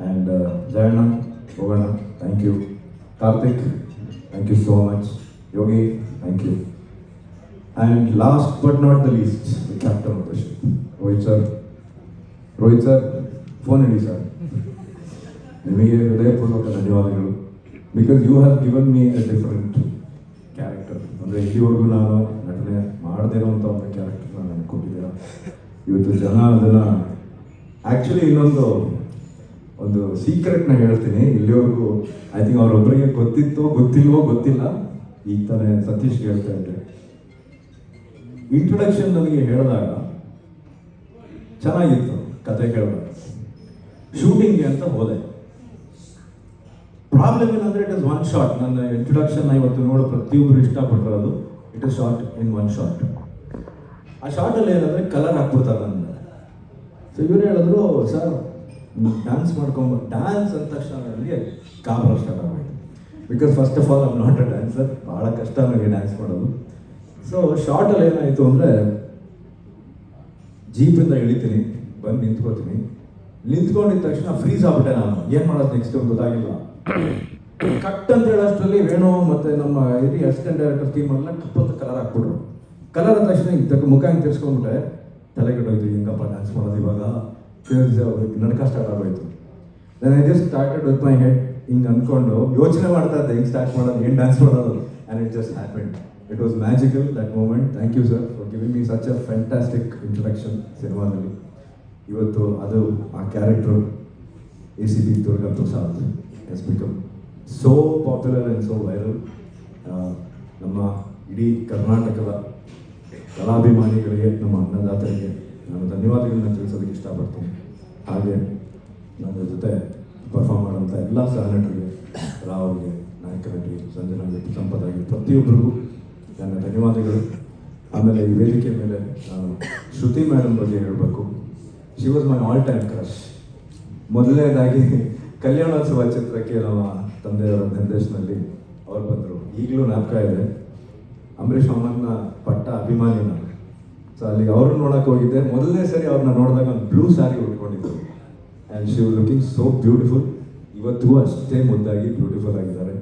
And Jayanna ಹೋಗೋಣ thank you Karthik thank you so much Yogi thank you and last but not the least the captain of the ship Rohit sir Rohit sir phone ED sir ನಿಮಗೆ ಹೃದಯಪೂರ್ವಕ ಧನ್ಯವಾದಗಳು. Because you have given me a different character ಅಂದರೆ ಇಲ್ಲಿವರೆಗೂ ನಾನು ನಟನೆ ಮಾಡದೇ ಇರೋಂಥ ಒಂದು ಕ್ಯಾರೆಕ್ಟರ್ನ ನನಗೆ ಕೊಟ್ಟಿದ್ದೀರಾ. ಇವತ್ತು ಜನ ಅದನ್ನು ಆ್ಯಕ್ಚುಲಿ ಇನ್ನೊಂದು ಒಂದು ಸೀಕ್ರೆಟ್ನ ಹೇಳ್ತೀನಿ. ಇಲ್ಲಿವರೆಗೂ ಐ ಥಿಂಕ್ ಅವರೊಬ್ಬರಿಗೆ ಗೊತ್ತಿತ್ತೋ, ಗೊತ್ತಿಲ್ವೋ, ಗೊತ್ತಿಲ್ಲ. ಈಗ ತಾನೇ ಸತೀಶ್ ಹೇಳ್ತಾ ಇದ್ದೆ. ಇಂಟ್ರೊಡಕ್ಷನ್ ನನಗೆ ಹೇಳಿದಾಗ ಚೆನ್ನಾಗಿತ್ತು ಕತೆ ಕೇಳಿದಾಗ ಶೂಟಿಂಗ್ಗೆ ಅಂತ ಹೋದೆ. ಪ್ರಾಬ್ಲಮ್ ಏನಂದ್ರೆ ಇಟ್ ಇಸ್ ಒನ್ ಶಾರ್ಟ್ ನನ್ನ ಇಂಟ್ರೊಡಕ್ಷನ್ ಇವತ್ತು ನೋಡೋ ಪ್ರತಿಯೊಬ್ಬರು ಇಷ್ಟಪಟ್ಟಿರೋದು it is short in one shot ಆ ಶಾರ್ಟಲ್ಲಿ ಏನಂದ್ರೆ ಕಲರ್ ಹಾಕ್ಬಿಡ್ತಾರೆ ನನ್ನ ಸೊ ಇವ್ರು ಹೇಳಿದ್ರು, ಸರ್ ಡ್ಯಾನ್ಸ್ ಮಾಡ್ಕೊಂಡು ಡ್ಯಾನ್ಸ್ ಅಂದ ತಕ್ಷಣ ನನಗೆ ಕಾಬರ ಸ್ಟಾರ್ಟ್ ಆಗೋಯ್ತು because first of all I'm not a dancer ಭಾಳ ಕಷ್ಟ ನನಗೆ ಡ್ಯಾನ್ಸ್ ಮಾಡೋದು. ಸೊ ಶಾರ್ಟಲ್ಲಿ ಏನಾಯಿತು ಅಂದರೆ ಜೀಪಿಂದ ಇಳಿತೀನಿ, ಬಂದು ನಿಂತ್ಕೋತೀನಿ. ನಿಂತ್ಕೊಂಡಿದ್ದ ತಕ್ಷಣ ಫ್ರೀಸ್ ಆಗ್ಬಿಟ್ಟೆ ನಾನು. ಏನು ಮಾಡೋದು ನೆಕ್ಸ್ಟ್ ಗೊತ್ತಾಗಿಲ್ಲ. ಕಟ್ ಅಂತ ಹೇಳೋಷ್ಟರಲ್ಲಿ ವೇಣು ಮತ್ತು ನಮ್ಮ ಹಿರಿಯ ಅಸಿಸ್ಟೆಂಟ್ ಡೈರೆಕ್ಟರ್ ಟೀಮ್ ಎಲ್ಲ ಕಪ್ಪಂತ ಕಲರ್ ಹಾಕ್ಬಿಟ್ರು. ಕಲರ್ ಅಂದ ತಕ್ಷಣ ಮುಖ ಹಿಂಗೆ ತಿರ್ಸ್ಕೊಂಡ್ಬಿಟ್ಟೆ ತಲೆ ಹೆಂಗಪ್ಪ ಹಿಂಗಪ್ಪ ಡ್ಯಾನ್ಸ್ ಅವ್ರಿಗೆ ನಡ್ಕ ಸ್ಟಾರ್ಟ್ ಆಗೋಯ್ತು ನಾನು I just started with my head ಹಿಂಗೆ ಅಂದ್ಕೊಂಡು ಯೋಚನೆ ಮಾಡ್ತಾ ಇದ್ದೆ, ಹಿಂಗೆ ಸ್ಟಾರ್ಟ್ ಮಾಡೋದು ಏನು ಡ್ಯಾನ್ಸ್ ಮಾಡೋದು and it just happened it was magical that moment thank you sir for giving me such a fantastic introduction ಸಿನಿಮಾದಲ್ಲಿ ಇವತ್ತು ಅದು ಆ character A C B Durga Prasad as become so popular and so viral ನಮ್ಮ ಇಡೀ ಕರ್ನಾಟಕದ ಕಲಾಭಿಮಾನಿಗಳಿಗೆ, ನಮ್ಮ ಅನ್ನದಾತರಿಗೆ ನಾನು ಧನ್ಯವಾದಗಳನ್ನ ತಿಳಿಸೋದಕ್ಕೆ ಇಷ್ಟಪಡ್ತೀನಿ. ಹಾಗೆ ನನ್ನ ಜೊತೆ ಪರ್ಫಾರ್ಮ್ ಮಾಡುವಂಥ ಎಲ್ಲ ಸಹನಟರಿಗೆ ರಾವ್ಗೆ ನಾಯಕ ಸಂಜನಾ ಸಂಪದಾಗಿ ಪ್ರತಿಯೊಬ್ಬರಿಗೂ ನನ್ನ ಧನ್ಯವಾದಗಳು. ಆಮೇಲೆ ಈ ವೇದಿಕೆ ಮೇಲೆ ನಾನು ಶ್ರುತಿ ಮೇಡಮ್ ಬಗ್ಗೆ ಹೇಳಬೇಕು. She was my all time crush ಮೊದಲನೇದಾಗಿ ಕಲ್ಯಾಣೋತ್ಸವ ಚಿತ್ರಕ್ಕೆ ನಮ್ಮ ತಂದೆಯವರ ನಿರ್ದೇಶನದಲ್ಲಿ ಅವ್ರು ಬಂದರು. ಈಗಲೂ ನಾಪಕ ಇದೆ. ಅಂಬರೀಷ್ ಅಮ್ಮನ ಪಟ್ಟ ಅಭಿಮಾನಿ ನಾನು ಸೊ ಅಲ್ಲಿಗೆ ಅವ್ರನ್ನ ನೋಡಕ್ಕೆ ಹೋಗಿದ್ದೆ. ಮೊದಲನೇ ಸರಿ ಅವ್ರನ್ನ ನೋಡಿದಾಗ ಒಂದು blue sari ಉಟ್ಕೊಂಡಿದ್ದರು and she looking so beautiful ಇವತ್ತು ಅಷ್ಟೇ ಮುದ್ದಾಗಿ ಬ್ಯೂಟಿಫುಲ್ ಆಗಿದ್ದಾರೆ.